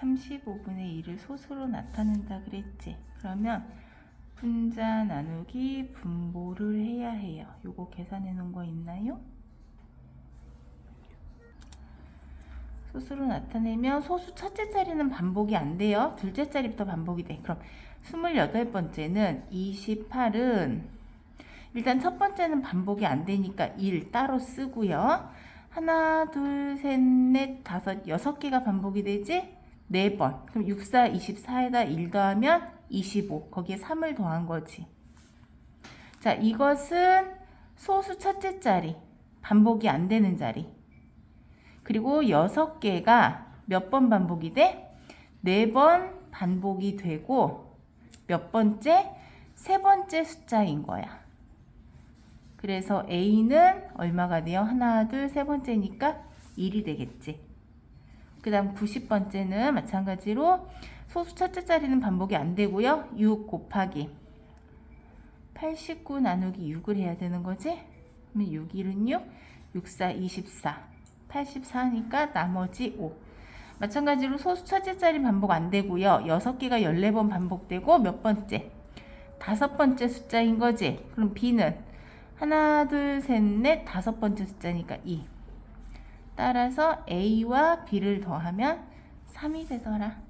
35분의 1을 소수로 나타낸다 그랬지. 그러면 분자 나누기 분모를 해야 해요. 요거 계산해 놓은 거 있나요? 소수로 나타내면 소수 첫째 자리는 반복이 안 돼요. 둘째 자리부터 반복이 돼. 그럼 28번째는 28은 일단 첫 번째는 반복이 안 되니까 1 따로 쓰고요. 하나, 둘, 셋, 넷, 다섯, 여섯 개가 반복이 되지? 네 번. 그럼 6, 4, 24에다 1 더하면 25. 거기에 3을 더한 거지. 자, 이것은 소수 첫째 자리. 반복이 안 되는 자리. 그리고 여섯 개가 몇 번 반복이 돼? 네번 반복이 되고 몇 번째? 세 번째 숫자인 거야. 그래서 A는 얼마가 돼요? 하나, 둘, 세 번째니까 1이 되겠지. 그 다음 90번째는 마찬가지로 소수 첫째 자리는 반복이 안 되고요. 6 곱하기 89 나누기 6을 해야 되는 거지? 그러면 6, 1은 6, 6, 4, 24. 84니까 나머지 5. 마찬가지로 소수 첫째 자리 반복 안 되고요. 6개가 14번 반복되고 몇 번째? 다섯 번째 숫자인 거지. 그럼 B는 하나, 둘, 셋, 넷, 다섯 번째 숫자니까 2. 따라서 A와 B를 더하면 3이 되더라.